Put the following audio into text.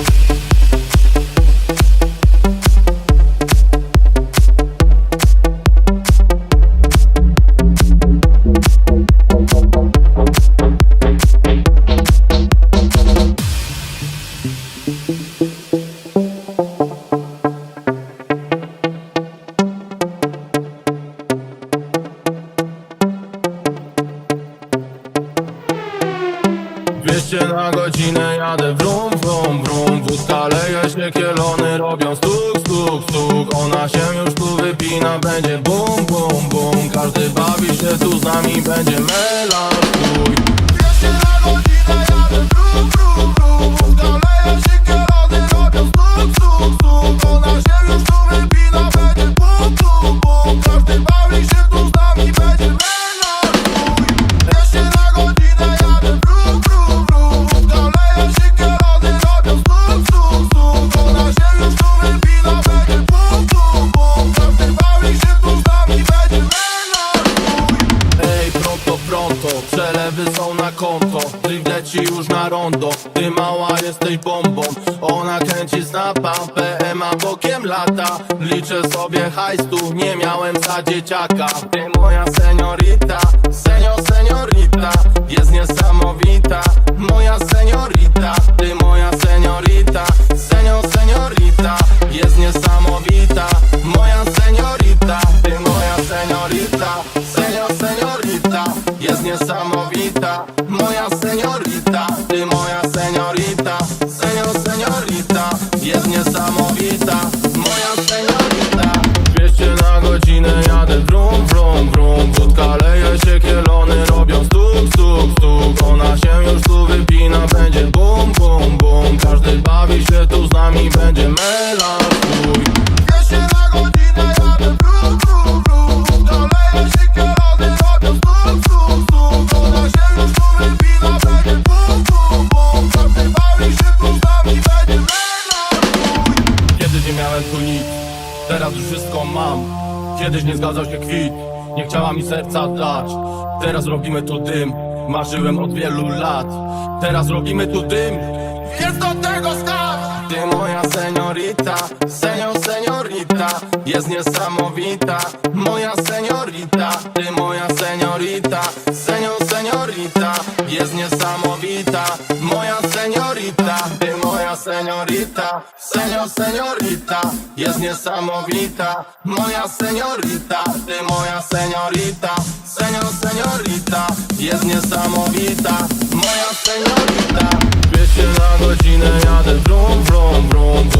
you Dwieście na godzinę jadę wrum, wrum, wrum. Wódka leje się, kielony robią stuk, stuk, stuk. Ona się już tu wypina, będzie bum, bum, bum. Każdy bawi się tu z nami, będzie melanż przelewy są na konto. Drift leci już na rondo, ty mała jesteś bombą. Ona kręci snapa, PMA bokiem lata. Liczę sobie hajs tu, nie miałem za dzieciaka. Ty moja seniorita, niesamowita, moja seniorita Ty moja seniorita, senio seniorita Jest niesamowita, moja seniorita. 200 na godzinę jadę wrum, wrum, wrum Wódka leje się, kielony robią stuk, stuk, stuk. Ona się już tu wypina, będzie bum, bum, bum. Każdy bawi się tu z nami, będzie melanż wszystko mam. Kiedyś nie zgadzał się kwit, nie chciała mi serca dać. Teraz robimy tu dym, marzyłem od wielu lat. Teraz robimy tu dym, jest do tego start Ty moja seniorita, senio seniorita Jest niesamowita, moja seniorita Ty moja seniorita, senio seniorita Jest niesamowita, moja seniorita Ty moja seniorita, senio seniorita Jest niesamowita, moja seniorita Ty moja seniorita, senio seniorita Jest niesamowita, moja seniorita. 200 na godzinę jadę wrum, wrum, wrum Wódka